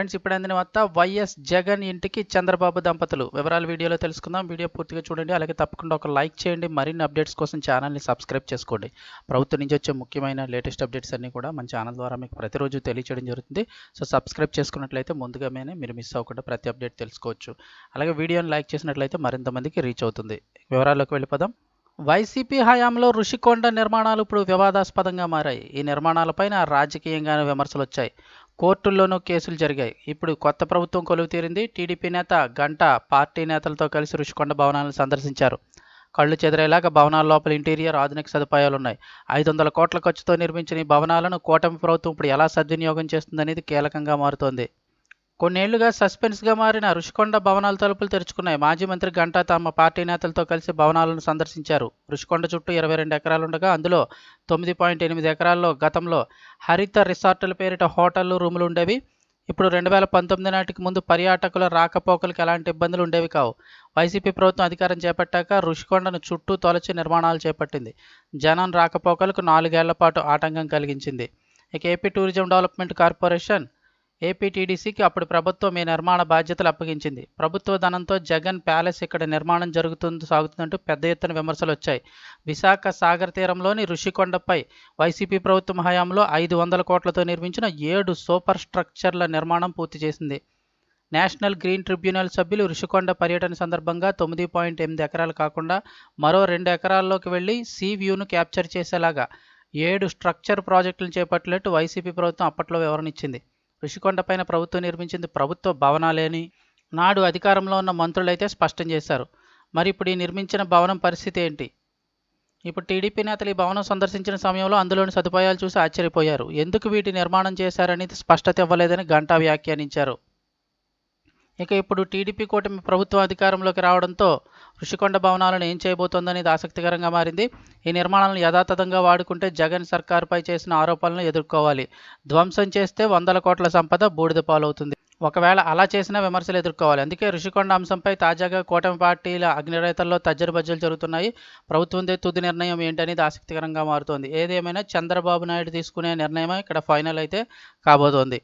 Friends ఇప్పుడు అందిన వార్త వైఎస్ జగన్ ఇంటికి చంద్రబాబు దంపతులు. వివరాలు వీడియోలో తెలుసుకుందాం. వీడియో పూర్తిగా చూడండి. అలాగే తప్పకుండా ఒక లైక్ చేయండి. మరిన్ని అప్డేట్స్ కోసం ఛానల్ని సబ్స్క్రైబ్ చేసుకోండి. ప్రభుత్వం నుంచి వచ్చే ముఖ్యమైన లేటెస్ట్ అప్డేట్స్ అన్నీ కూడా మన ఛానల్ ద్వారా మీకు ప్రతిరోజు తెలియచేయడం జరుగుతుంది. సో సబ్స్క్రైబ్ చేసుకున్నట్లయితే ముందుగానే మీరు మిస్ అవ్వకుండా ప్రతి అప్డేట్ తెలుసుకోవచ్చు. అలాగే వీడియోని లైక్ చేసినట్లయితే మరింత మందికి రీచ్ అవుతుంది. వివరాల్లోకి వెళ్ళిపోదాం. వైసీపీ హయాంలో ఋషికొండ నిర్మాణాలు ఇప్పుడు వివాదాస్పదంగా మారాయి. ఈ నిర్మాణాలపైన రాజకీయంగానే విమర్శలు వచ్చాయి కోర్టుల్లోనూ కేసులు జరిగాయి. ఇప్పుడు కొత్త ప్రభుత్వం కొలువు తీరింది. టీడీపీ నేత గంట పార్టీ నేతలతో కలిసి రుషికొండ భవనాలను సందర్శించారు. కళ్ళు చెదిరేలాగా భవనాల లోపల ఇంటీరియర్ ఆధునిక సదుపాయాలు ఉన్నాయి ఐదు వందల కోట్ల ఖర్చుతో నిర్మించిన ఈ భవనాలను కూటమి ప్రభుత్వం ఇప్పుడు ఎలా సద్వినియోగం చేస్తుందనేది కీలకంగా మారుతోంది. కొన్నేళ్ళుగా సస్పెన్స్గా మారిన రుషికొండ భవనాల తలుపులు తెరుచుకున్నాయి. మాజీ మంత్రి గంటా తమ పార్టీ నేతలతో కలిసి భవనాలను సందర్శించారు. రుషికొండ చుట్టూ ఇరవై రెండు ఎకరాలుండగా అందులో తొమ్మిది పాయింట్ ఎనిమిది ఎకరాల్లో గతంలో హరిత రిసార్టుల పేరిట హోటళ్ళు రూములు ఉండేవి ఇప్పుడు రెండు వేల పంతొమ్మిది నాటికి ముందు పర్యాటకుల రాకపోకలకు ఎలాంటి ఇబ్బందులు ఉండేవి కావు. వైసీపీ ప్రభుత్వం అధికారం చేపట్టాక రుషికొండను చుట్టూ తొలచి నిర్మాణాలు చేపట్టింది. జనం రాకపోకలకు నాలుగేళ్ళ పాటు ఆటంకం కలిగించింది. ఇక ఏపీ టూరిజం డెవలప్మెంట్ కార్పొరేషన్ ఏపీటీడీసీకి అప్పుడు ప్రభుత్వం ఈ నిర్మాణ బాధ్యతలు అప్పగించింది. ప్రభుత్వ ధనంతో జగన్ ప్యాలెస్ ఇక్కడ నిర్మాణం జరుగుతుంది సాగుతుందంటూ పెద్ద ఎత్తున విమర్శలు వచ్చాయి. విశాఖ సాగర్ తీరంలోని ఋషికొండపై వైసీపీ ప్రభుత్వం హయాంలో ఐదు వందల కోట్లతో నిర్మించిన ఏడు సూపర్ స్ట్రక్చర్ల నిర్మాణం పూర్తి చేసింది. నేషనల్ గ్రీన్ ట్రిబ్యునల్ సభ్యులు ఋషికొండ పర్యటన సందర్భంగా తొమ్మిది పాయింట్ ఎనిమిది ఎకరాలు కాకుండా మరో రెండు ఎకరాల్లోకి వెళ్ళి సీ వ్యూను క్యాప్చర్ చేసేలాగా ఏడు స్ట్రక్చర్ ప్రాజెక్టులను చేపట్టినట్టు వైసీపీ ప్రభుత్వం అప్పట్లో వివరణ ఇచ్చింది. ఋషికొండపైన ప్రభుత్వం నిర్మించింది ప్రభుత్వ భవనాలేని నాడు అధికారంలో ఉన్న మంత్రులైతే స్పష్టం చేశారు. మరి ఇప్పుడు ఈ నిర్మించిన భవనం పరిస్థితి ఏంటి? ఇప్పుడు టీడీపీ నేతలు ఈ భవనం సందర్శించిన సమయంలో అందులోని సదుపాయాలు చూసి ఆశ్చర్యపోయారు. ఎందుకు వీటి నిర్మాణం చేశారనేది స్పష్టత ఇవ్వలేదని గంటా వ్యాఖ్యానించారు. ఇక ఇప్పుడు టీడీపీ కూటమి ప్రభుత్వం అధికారంలోకి రావడంతో ఋషికొండ భవనాలను ఏం చేయబోతోందనేది ఆసక్తికరంగా మారింది. ఈ నిర్మాణాలను యథాతథంగా వాడుకుంటే జగన్ సర్కారుపై చేసిన ఆరోపణలను ఎదుర్కోవాలి. ధ్వంసం చేస్తే వందల కోట్ల సంపద బూడిద పాలవుతుంది. ఒకవేళ అలా చేసిన విమర్శలు ఎదుర్కోవాలి. అందుకే ఋషికొండ అంశంపై తాజాగా కూటమి పార్టీల అగ్నిరేతల్లో తజ్జరు బజ్జలు జరుగుతున్నాయి ప్రభుత్వందే తుది నిర్ణయం ఏంటనేది ఆసక్తికరంగా మారుతోంది. ఏదేమైనా చంద్రబాబు నాయుడు తీసుకునే నిర్ణయం ఇక్కడ ఫైనల్ అయితే కాబోతోంది.